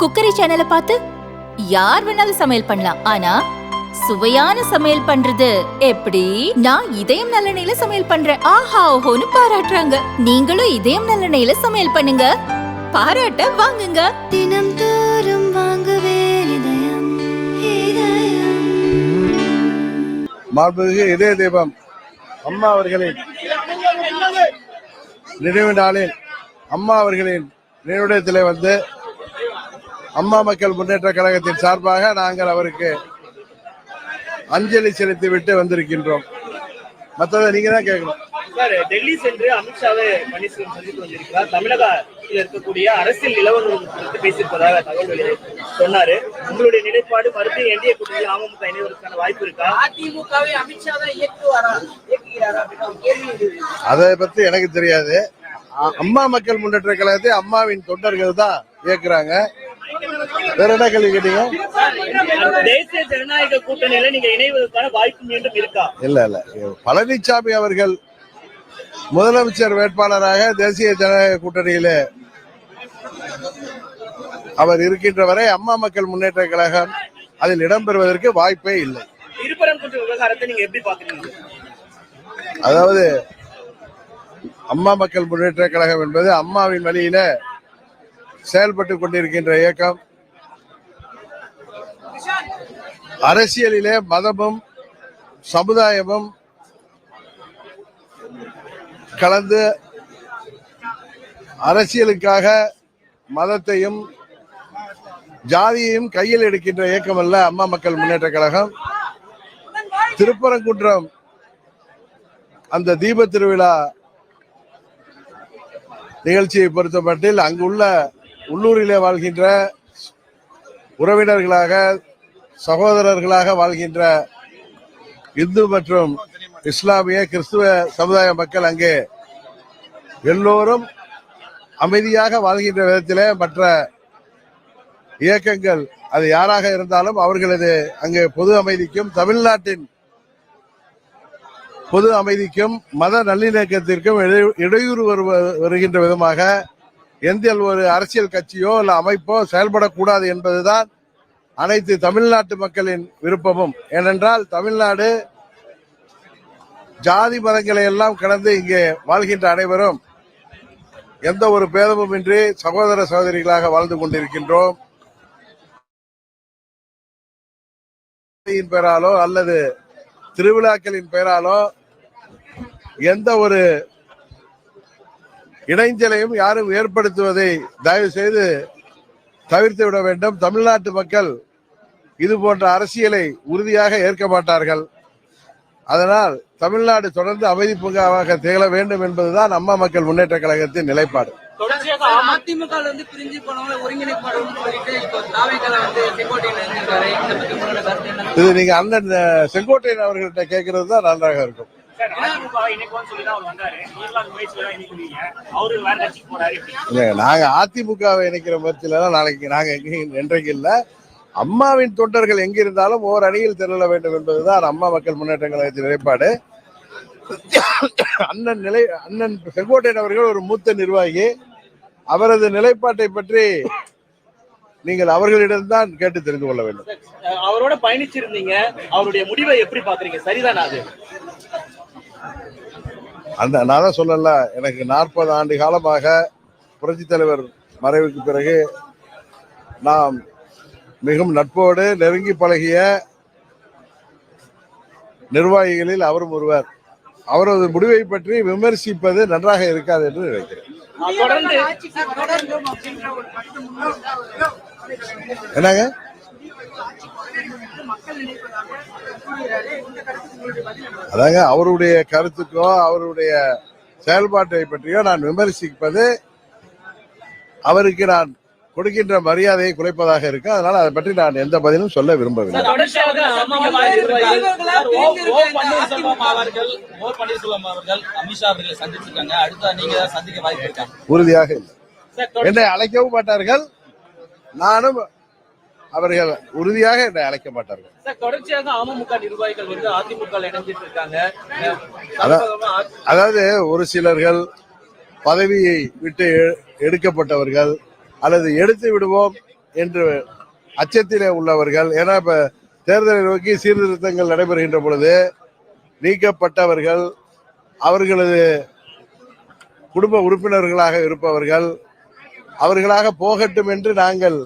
Cookery சேனலை பார்த்து யார் வேணாலும் சமையல் பண்ணலாம். ஆனா சுவையான சமையல் பண்றது எப்படி? நான் இதயம் நல்லெண்ணெயில சமையல் பண்றேன். ஆஹா ஓஹோன்னு பாராட்டுறாங்க. நீங்களும் இதயம் நல்லெண்ணெயில சமையல் பண்ணுங்க. பாராட்ட வாங்குங்க. தினம் தோறும் வாங்குவே இதயம் இதயம். மாண்புமிகு இதய தீபம். அம்மா அவர்களின் நினைவு நாளில் அம்மா அவர்களின் நினைவிடத்திலே வந்து அம்மா மக்கள் முன்னேற்ற கழகத்தின் சார்பாக நாங்கள் அவருக்கு அஞ்சலி செலுத்தி விட்டு வந்திருக்கின்றோம். மற்றதை நீங்க தான் கேட்கணும். சார் டெல்லி சென்று அமித்ஷாவை பன்னீர்செல்வம் சந்தித்து வந்திருக்கிறார் தமிழகத்தில் இருக்கக்கூடிய அரசியல் நிலவரம் குறித்து பேசியிருப்பதாக தகவல் சொன்னாரு. உங்களுடைய நிலைப்பாடு மறுபடியும் என்டிஏ கூட்டணியில் அமமுக இணைவதற்கான வாய்ப்பு இருக்கா? அதிமுகவை அமித்ஷா தான் இயக்குவாரா. அதை பத்தி எனக்கு தெரியாது. அம்மா மக்கள் முன்னேற்ற கழகத்தை அம்மாவின் தொண்டர்கள் தான் இயக்குறாங்க. வேற என்ன கேள்வி கேட்டீங்க? தேசிய ஜனநாயக கூட்டணியில நீங்க இணைவதற்கான வாய்ப்பு மீண்டும் இருக்கா? இல்ல இல்ல. பழனிசாமி அவர்கள் முதலமைச்சர் வேட்பாளராக தேசிய ஜனநாயக கூட்டணியிலே அவர் இருக்கின்ற வரை அம்மா மக்கள் முன்னேற்ற கழகம் அதில் இடம்பெறுவதற்கு வாய்ப்பே இல்லை. அதாவது அம்மா மக்கள் முன்னேற்ற கழகம் என்பது அம்மாவின் வழியில செயல்பட்டு கொண்டிருக்கின்ற இயக்கம். அரசியலிலே மதமும் சமுதாயமும் கலந்து அரசியலுக்காக மதத்தையும் ஜாதியையும் கையில் எடுக்கின்ற இயக்கம் அல்ல அம்மா மக்கள் முன்னேற்ற கழகம். திருப்பரங்குன்றம் அந்த தீப திருவிழா நிகழ்ச்சியை பொறுத்தமட்டில் அங்குள்ள உள்ளூரிலே வாழ்கின்ற உறவினர்களாக சகோதரர்களாக வாழ்கின்ற இந்து மற்றும் இஸ்லாமிய கிறிஸ்துவ சமுதாய மக்கள் அங்கே எல்லோரும் அமைதியாக வாழ்கின்ற விதத்திலே மற்ற இயக்கங்கள் அது யாராக இருந்தாலும் அவர்களது அங்கே பொது அமைதிக்கும் தமிழ்நாட்டின் பொது அமைதிக்கும் மத நல்லிணக்கத்திற்கும் இடையூறு வருவ- வருகின்ற விதமாக எந்த ஒரு அரசியல் கட்சியோ இல்ல அமைப்போ செயல்படக்கூடாது என்பதுதான் அனைத்து தமிழ்நாட்டு மக்களின் விருப்பமும் ஏனென்றால் தமிழ்நாடு ஜாதி மதங்களை எல்லாம் கடந்து இங்கே வாழ்கின்ற அனைவரும் எந்த ஒரு பேதமும் இன்றி சகோதர சகோதரிகளாக வாழ்ந்து கொண்டிருக்கின்றோம். பெயராலோ அல்லது திருவிழாக்களின் பெயராலோ எந்த ஒரு இடைஞ்சலையும் யாரும் ஏற்படுத்துவதை தயவு செய்து தவிர்த்து விட வேண்டும். தமிழ்நாட்டு மக்கள் இது போன்ற அரசியலை உறுதியாக ஏற்க மாட்டார்கள். அதனால் தமிழ்நாடு தொடர்ந்து அமைதி பூங்காவாக திகழ வேண்டும் என்பதுதான் அம்மா மக்கள் முன்னேற்ற கழகத்தின் நிலைப்பாடு. அதிமுக வந்து பிரிஞ்சு போனவங்க இதை நீங்க அண்ணன் அஹ், செங்கோட்டையன் அவர்கள்ட்ட கேட்கறது தான் நன்றாக இருக்கும். அந்த நாங்க அதிமுகவை இணைக்கிற முயற்சியில நாளைக்கு நாங்க எங்கேயும் என்றைக்கு இல்ல. அம்மாவின் தொண்டர்கள் எங்கிருந்தாலும் ஓர் அணியில் திரள வேண்டும் என்பதுதான் அம்மா மக்கள் முன்னேற்ற கழகத்தின் நிலைப்பாடு. அண்ணன் நிலை அண்ணன் செங்கோட்டையன் அவர்கள் ஒரு மூத்த நிர்வாகி. அவரது நிலைப்பாட்டை பற்றி நீங்கள் அவர்களிடம்தான் கேட்டு தெரிந்து கொள்ள வேண்டும். அவரோட பயணிச்சிருந்தீங்க. அவருடைய முடிவை எப்படி பாக்குறீங்க சரிதானா அது? அந்த நான் தான் சொல்லல எனக்கு நாற்பது ஆண்டு காலமாக புரட்சித் தலைவர் மறைவுக்கு பிறகு நாம் மிகவும் நட்போடு நெருங்கி பழகிய நிர்வாகிகளில் அவரும் ஒருவர். அவரது முடிவை பற்றி விமர்சிப்பது நன்றாக இருக்காது என்று நினைக்கிறேன். என்னங்க? அதாங்க அவருடைய கருத்துக்கோ அவருடைய செயல்பாட்டை பற்றியோ நான் விமர்சிப்பது அவருக்கு நான் கொடுக்கின்ற மரியாதையை குலைப்பதாக இருக்கு. அதனால அதை பற்றி நான் எந்த பதிலும் சொல்ல விரும்பவில்லை. உறுதியாக இல்லை. என்னை அழைக்கவும் மாட்டார்கள். நானும் அவர்கள் உறுதியாக என்னை அழைக்க மாட்டார்கள். சார், தொடர்ச்சியாக அமமுக நிர்வாகிகள் வந்து அதிமுக இணைஞ்சிட்டு இருக்காங்க. அதான். சமீபமா அ- அதாவது ஒரு சிலர்கள் பதவியை விட்டு எ- எடுக்கப்பட்டவர்கள் அல்லது எடுத்து விடுவோம் என்று அச்சத்திலே உள்ளவர்கள். ஏன்னா இப்ப தேர்தலை நோக்கி சீர்திருத்தங்கள் நடைபெறுகின்ற பொழுது நீக்கப்பட்டவர்கள் அவர்களது குடும்ப உறுப்பினர்களாக இருப்பவர்கள் அவர்களாக போகட்டும் என்று நாங்கள்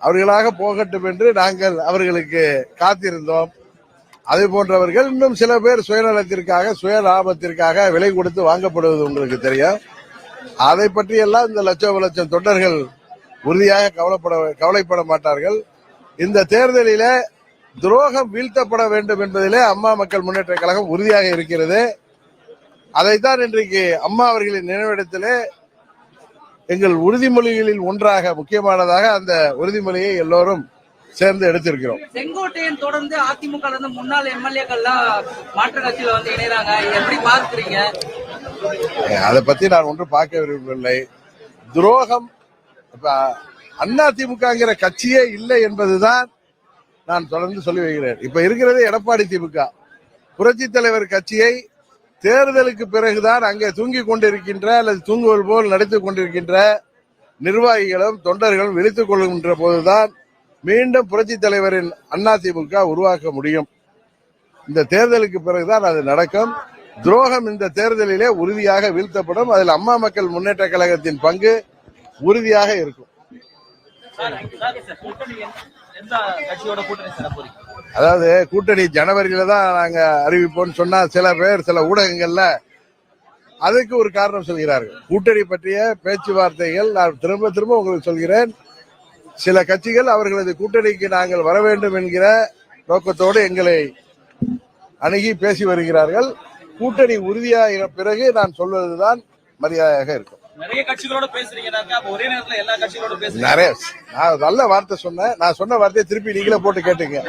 அவர்களாக போகட்டும் என்று நாங்கள் அவர்களுக்கு காத்திருந்தோம். அதே போன்றவர்கள் இன்னும் சில பேர் சுயநலத்திற்காக சுய லாபத்திற்காக விலை கொடுத்து வாங்கப்படுவது உங்களுக்கு தெரியும். அதை பற்றி எல்லாம் இந்த லட்சம் லட்சம் தொண்டர்கள் உறுதியாக கவலைப்பட கவலைப்பட மாட்டார்கள். இந்த தேர்தலில துரோகம் வீழ்த்தப்பட வேண்டும் என்பதிலே அம்மா மக்கள் முன்னேற்ற கழகம் உறுதியாக இருக்கிறது. அதைத்தான் இன்றைக்கு அம்மா அவர்களின் நினைவிடத்திலே எங்கள் உறுதிமொழிகளில் ஒன்றாக முக்கியமானதாக அந்த உறுதிமொழியை எல்லோரும் சேர்ந்து எடுத்திருக்கிறோம். செங்கோட்டையன் தொடர்ந்து அதிமுக இருந்து முன்னாள் எம்எல்ஏக்கள்லாம் மாற்று கட்சியில வந்து இணையறாங்க. எப்படி பார்க்கிறீங்க? அதை பத்தி நான் ஒன்றும் பார்க்க விரும்பவில்லை. துரோகம் இப்ப அண்ணா திமுகங்கிற கட்சியே இல்லை என்பதுதான் நான் தொடர்ந்து சொல்லி வருகிறேன் இப்ப இருக்கிறது எடப்பாடி திமுக. புரட்சி தலைவர் கட்சியை தேர்தலுக்கு பிறகுதான் அங்கே தூங்கிக் கொண்டிருக்கின்ற அல்லது தூங்குவது போல் நடித்துக் கொண்டிருக்கின்ற நிர்வாகிகளும் தொண்டர்களும் விழித்துக் கொள்கின்ற போதுதான் மீண்டும் புரட்சி தலைவரின் அண்ணா திமுக உருவாக்க முடியும். இந்த தேர்தலுக்கு பிறகுதான் அது நடக்கும். துரோகம் இந்த தேர்தலிலே உறுதியாக வீழ்த்தப்படும். அதில் அம்மா மக்கள் முன்னேற்ற கழகத்தின் பங்கு உறுதியாக இருக்கும். அதாவது கூட்டணி ஜனவரியில தான் நாங்க அறிவிப்போம்னு சொன்னா சில பேர் சில ஊடகங்கள்ல அதுக்கு ஒரு காரணம் சொல்கிறார்கள். கூட்டணி பற்றிய பேச்சுவார்த்தைகள் நான் திரும்ப திரும்ப உங்களுக்கு சொல்கிறேன். சில கட்சிகள் அவர்களது கூட்டணிக்கு நாங்கள் வர வேண்டும் என்கிற நோக்கத்தோடு எங்களை அணுகி பேசி வருகிறார்கள். கூட்டணி உறுதியாக பிறகு நான் சொல்வதுதான் மரியாதையாக இருக்கும். நிறைய நான் நல்ல வார்த்தை சொன்னேன். நான் சொன்ன வார்த்தையை திருப்பி நீங்களே போட்டு கேட்டுங்க.